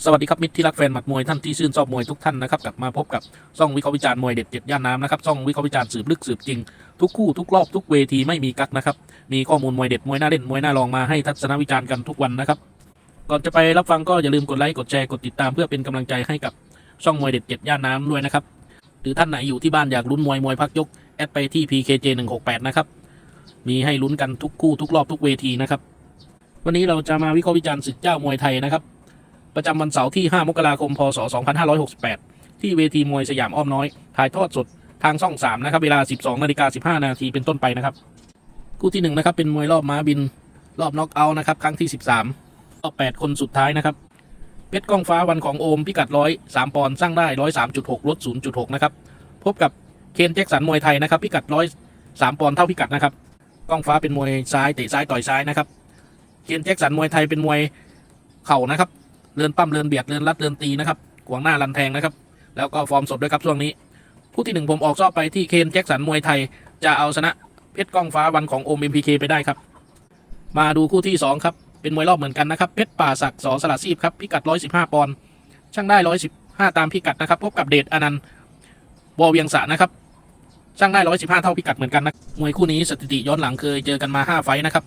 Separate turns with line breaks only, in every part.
สวัสดีครับมิตรที่รักแฟนหมัดมวยท่านที่ชื่นชอบมวยทุกท่านนะครับกลับมาพบกับช่องวิเคราะห์วิจารณ์มวยเด็ดเจ็ดย่านน้ำนะครับช่องวิเคราะห์วิจารณ์สืบลึกสืบจริง ทุกคู่ทุกรอบทุกเวทีไม่มีกักนะครับมีข้อมูลมวยเด็ดมวยน่าเล่นมวยน่าลองมาให้ทัศนวิจารณ์กันทุกวันนะครับก่อนจะไปรับฟังก็อย่าลืมกดไลค์กดแชร์กดติดตามเพื่อเป็นกำลังใจให้กับช่องมวยเด็ดเจ็ดย่านน้ำด้วยนะครับหรือท่านไหนอยู่ที่บ้านอยากลุ้นมวยมวยพักยกแอดไปที่ PKJ 168นะครับมีให้ลุ้นกันทุกคู่ทุกรอบทุกเวทีนะครับวันนี้เราจะมาวิเคราะห์วิจารณ์ศึกเจ้ามวยไทยนะครับ ประจำวันเสาร์ที่ 5 มกราคม พศ 2568 ที่เวทีมวยสยามอ้อมน้อย ถ่ายทอดสดทางช่อง 3 นะครับ เวลา 12นาฬิกา15 นาทีเป็นต้นไปนะครับ คู่ที่ 1 นะครับ เป็นมวยรอบม้าบิน รอบน็อกเอาท์นะครับ ครั้งที่ 13รอบ8คนสุดท้ายนะครับ เพชรก้องฟ้าวันของโอมพิกัด100 3ปอนด์สร้างได้103.6ลด0.6นย์จุดหกนะครับ พบกับเคนแจ็คสันมวยไทยนะครับ พิกัด100 3ปอนด์เท่าพิกัดนะครับก้องฟ้าเป็นมวยซ้ายเตะซ้ายต่อยซ้ายนะครับเคนแจ็คสันมวยไทยเป็นมวยเข่านะครับ เรือนปั้มเรือนเบียดเรือนรัดเรือนตีนะครับขวางหน้ารันแทงนะครับ แล้วก็ฟอร์มสดด้วยครับช่วงนี้ ผู้ที่หนึ่งผมออกซอบไปที่เคนแจ็คสันมวยไทย จะเอาชนะเพชรก้องฟ้าวันของโอมเอ็มพีเคไปได้ครับ มาดูคู่ที่สองครับ เป็นมวยรอบเหมือนกันนะครับเพชรป่าศักดิ์สอสลัดซีบครับพิกัด 115 ปอนด์ช่างได้ 115 ตามพิกัดนะครับ พบกับเดชอนันต์วอเวียงสะนะครับช่างได้ 115 เท่าพิกัดเหมือนกันนะมวยคู่นี้สถิติย้อนหลังเคยเจอกันมา 5 ไฟนะครับ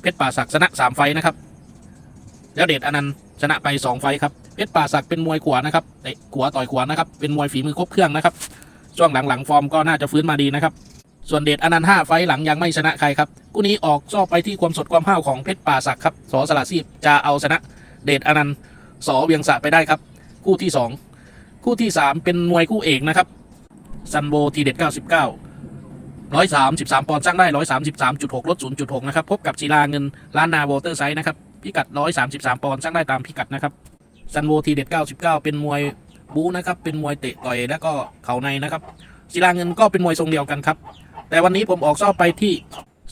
เพชรป่าศักดิ์ชนะ 3 ไฟนะครับ แล้วเดชอนันต์ชนะไป 2 ไฟครับเพชรป่าศักดิ์เป็นมวยขวานะครับเตะขวาต่อยขวานะครับเป็นมวยฝีมือครบเครื่องนะครับช่วงหลังๆฟอร์มก็น่าจะฟื้นมาดีนะครับส่วนเดชอนันต์ห้าไฟหลังยังไม่ชนะใครครับคู่นี้ออกซอบไปที่ความสดความห้าวของเพชรป่าศักดิ์ครับสอสละซีบจะเอาชนะเดชอนันต์สอเวียงสะไปได้ครับ คู่ที่สองคู่ที่สามเป็นมวยคู่เอกนะครับซันโบทีเด็ด 99ร้อยสามสิบสามปอนด์สร้างได้ร้อยสามสิบสามจุดหกลดศูนย์จุดหกนะครับ พบกับศิลาเงินล้านนาวอเตอร์ไซส์นะครับ พิกัดร้อยสามสิบสามปอนด์สร้างได้ตามพิกัดนะครับซันโวทีเด็ดเก้าสิบเป็นมวยบูนะครับเป็นมวยเตะต่อยแล้วก็เข่าในนะครับศิลาเงินก็เป็นมวยทรงเดียวกันครับ แต่วันนี้ผมออกซอบไปที่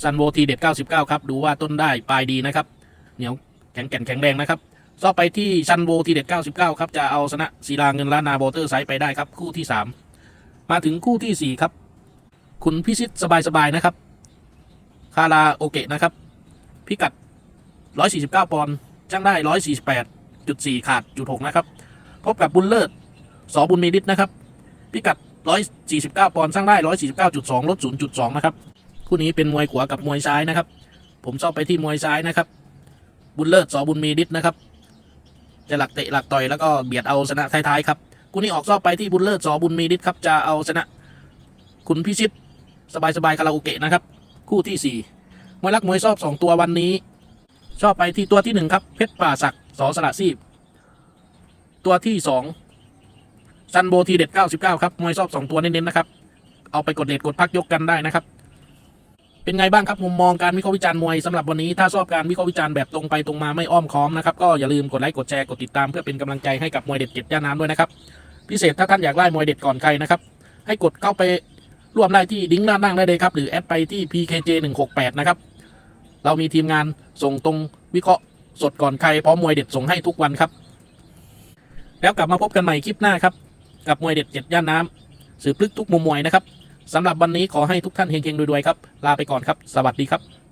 ซันโวทีเด็ดเก้าสิบเก้าครับ ดูว่าต้นได้ปลายดีนะครับ เหนียวแข็งแกร่งแข็งแรงนะครับซอบไปที่ซันโวทีเด็ดเก้าสิบเก้าครับ จะเอาชนะศิลาเงินล้านนาวอเตอร์ไซส์ไปได้ครับ คู่ที่สามมาถึงคู่ที่สี่ครับ คุณพิชิตสบายๆนะครับ คาราโอเกะนะครับ พิกัด 149 ปอนด์จ้างได้ 148.4 ขาดจุด6นะครับ พบกับบุญเลิศสอบุญมีดิษนะครับ พิกัด 149 ปอนด์สร้างได้ 149.2 ลด 0.2 นะครับ คู่นี้เป็นมวยขวากับมวยซ้ายนะครับ ผมชอบไปที่มวยซ้ายนะครับ บุญเลิศสอบุญมีดิษนะครับ จะหลักเตะหลักต่อยแล้วก็เบียดเอาชนะท้ายๆครับ คู่นี้ออกซอบไปที่บุญเลิศสอบุญมีดิษครับ จะเอาชนะ คุณพิชิตสบายสบายๆคาราโอเกะนะครับ คู่ที่สี่มวยรักมวยชอบสองตัววันนี้ ชอบไปที่ตัวที่หนึ่งครับ เพชรป่าศักดิ์สอสละซีบ ตัวที่สองซันโบทีเด็ดเก้าสิบเก้าครับ มวยชอบสองตัวเน้นๆนะครับ เอาไปกดเด็ดกดพักยกกันได้นะครับ เป็นไงบ้างครับมุมมองการวิเคราะห์วิจารณ์มวยสำหรับวันนี้ ถ้าชอบการวิเคราะห์วิจารณ์แบบตรงไปตรงมาไม่อ้อมค้อมนะครับ ก็อย่าลืมกดไลค์กดแชร์กดติดตามเพื่อเป็นกำลังใจให้กับมวยเด็ดเจ็ดย่านน้ำด้วยนะครับ พิเศษถ้าท่านอยากได้มวยเด็ดก่อนใครนะครับ ให้กดเข้าไปร่วมได้ที่ดิ้งด้านล่างได้เลยครับ หรือแอดไปที่ PKJ 168นะครับ เรามีทีมงานส่งตรงวิเคราะห์สดก่อนใครพร้อมมวยเด็ดส่งให้ทุกวันครับ แล้วกลับมาพบกันใหม่คลิปหน้าครับ กับมวยเด็ดเจ็ดย่านน้ำสืบลึกทุกมุมมวยนะครับสำหรับวันนี้ขอให้ทุกท่านเฮงๆรวยๆครับ ลาไปก่อนครับ สวัสดีครับ